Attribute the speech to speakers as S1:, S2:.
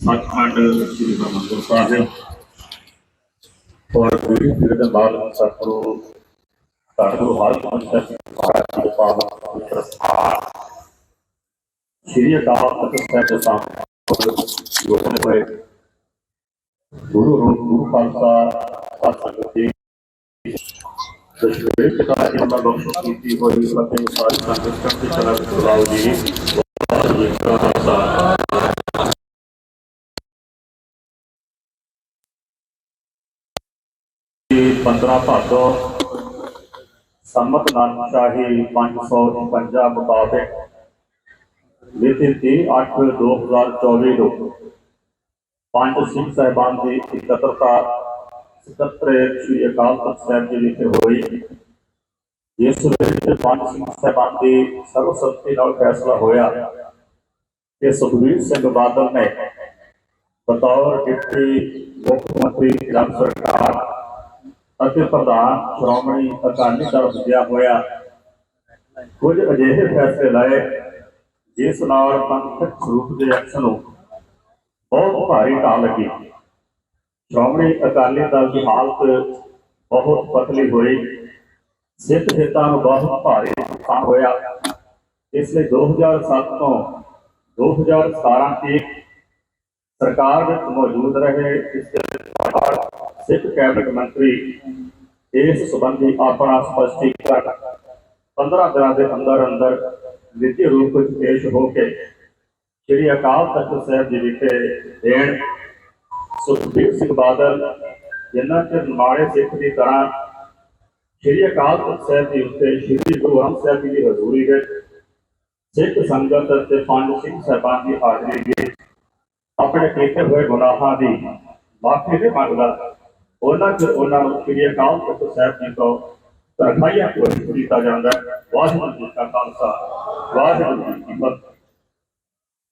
S1: ਸੱਚਖੰਡ ਸ੍ਰੀ ਹਰਿਮੰਦਰ ਸਾਹਿਬ ਔਰ ਪੂਰੀ ਪੀੜਤ ਬਾਲ ਸਤਿਗੁਰੂ ਸਤਿਗੁਰੂ ਹਰਿਗੋਬਿੰਦ ਸਾਹਿਬ ਜੀ ਮਹਾਰਾਜ ਦੇ ਪਾਵਨ ਪਵਿੱਤਰ ਸਥਾਨ ਸ੍ਰੀ ਅਕਾਲ ਤਖਤ ਸਾਹਿਬ ਦੇ ਸਾਹਮਣੇ ਜੋੜਨ ਹੋਏ ਗੁਰੂ ਰੂਪ ਗੁਰੂ ਖਾਲਸਾ ਸਤਿ ਸੰਗਤ ਜੀ ਦਸ਼ਮੇਸ਼ ਪਿਤਾ ਜੀ ਨਾਲ ਬਖਸ਼ ਕੀਤੀ ਹੋਈ ਫਤਿਹ ਸਾਰੀ ਸੰਗਤ ਚੜ੍ਹਦੀ ਕਲਾ ਵਿੱਚ ਬੁਲਾਓ ਜੀ ਵਾਹਿਗੁਰੂ 15 ਭਾਦੋ ਸੰਮਤ ਨਾਨਕ ਸ਼ਾਹੀ 552 ਮੁਤਾਬਕ ਮਿਤੀ 30/8/2024 ਨੂੰ ਪੰਜ ਸਿੰਘ ਸਾਹਿਬਾਨ ਦੀ ਇਕੱਤਰਤਾ ਸਕੱਤਰ ਸ੍ਰੀ ਅਕਾਲ ਤਖਤ ਸਾਹਿਬ ਜੀ ਵਿਖੇ ਹੋਈ ਇਸ ਵਿੱਚ ਪੰਜ ਸਿੰਘ ਸਾਹਿਬਾਨ ਦੀ ਸਰਵਸੰਮਤੀ ਨਾਲ ਫੈਸਲਾ ਹੋਇਆ ਕਿ ਸੁਖਬੀਰ ਸਿੰਘ ਬਾਦਲ ਨੇ ਬਤੌਰ ਡਿਪਟੀ ਮੁੱਖ ਮੰਤਰੀ ਪੰਜਾਬ ਸਰਕਾਰ ਅਤੇ ਪ੍ਰਧਾਨ ਸ਼੍ਰੋਮਣੀ ਅਕਾਲੀ ਦਲ ਜਿਆ ਹੋਇਆ। ਕੁਝ ਅਜਿਹੇ ਫੈਸਲੇ ਲਾਏ, ਜਿਸ ਨਾਲ ਪੰਥਕ ਸਰੂਪ ਦੇ ਅਕਸ ਨੂੰ ਬਹੁਤ ਭਾਰੀ ਢਾਹ ਲੱਗੀ। ਸ਼੍ਰੋਮਣੀ ਅਕਾਲੀ ਦਲ ਦੀ ਹਾਲਤ ਬਹੁਤ ਪਤਲੀ ਹੋਈ। ਸਿੱਖ ਹਿੱਤਾਂ ਨੂੰ ਬਹੁਤ ਭਾਰੀ ਨੁਕਸਾਨ ਹੋਇਆ। ਇਸ ਲਈ 2007 ਤੋਂ 2017 ਤੱਕ ਸਰਕਾਰ ਵਿੱਚ ਮੌਜੂਦ ਰਹੇ ਇਸ ਦੇ ਬਾਅਦ ਸਿੱਖ ਕੈਬਨਿਟ ਮੰਤਰੀ ਇਸ ਸੰਬੰਧੀ ਆਪਣਾ ਸਪਸ਼ਟੀਕਰਨ 15 ਦਿਨਾਂ ਦੇ ਅੰਦਰ ਅੰਦਰ ਲਿਖਤੀ ਰੂਪ ਵਿੱਚ ਪੇਸ਼ ਹੋ ਕੇ ਸ੍ਰੀ ਅਕਾਲ ਤਖਤ ਸਾਹਿਬ ਜੀ ਵਿਖੇ ਦੇਣ ਸੁਖਬੀਰ ਸਿੰਘ ਬਾਦਲ ਜਿਨ੍ਹਾਂ ਚਿਰ ਮਾੜੇ ਸਿੱਖ ਦੀ ਤਰ੍ਹਾਂ ਸ੍ਰੀ ਅਕਾਲ ਤਖਤ ਸਾਹਿਬ ਜੀ ਉੱਤੇ ਸ੍ਰੀ ਗੁਰੂ ਗ੍ਰੰਥ ਸਾਹਿਬ ਜੀ ਦੀ ਹਜ਼ੂਰੀ ਵਿੱਚ ਸਿੱਖ ਸੰਗਤ ਅਤੇ ਪੰਜ ਸਿੰਘ ਸਾਹਿਬਾਨ ਦੀ ਹਾਜ਼ਰੀ ਵਿੱਚ ਆਪਣੇ ਕੀਤੇ ਹੋਏ ਗੁਨਾਹਾਂ ਦੀ ਮਾਫੀ ਦੇ ਮੰਗਦਾ ਉਹਨਾਂ ਚ ਉਹਨਾਂ ਨੂੰ ਸ੍ਰੀ ਅਕਾਲ ਤਖਤ ਸਾਹਿਬ ਜੀ ਤੋਂ ਤਰਖਾਈਆ ਕੋਈ ਕੀਤਾ ਜਾਂਦਾ ਹੈ। ਵਾਹਿਗੁਰੂ ਜੀ ਕਾ ਖਾਲਸਾ ਵਾਹਿਗੁਰੂ ਜੀ ਕੀ ਫਤਿਹ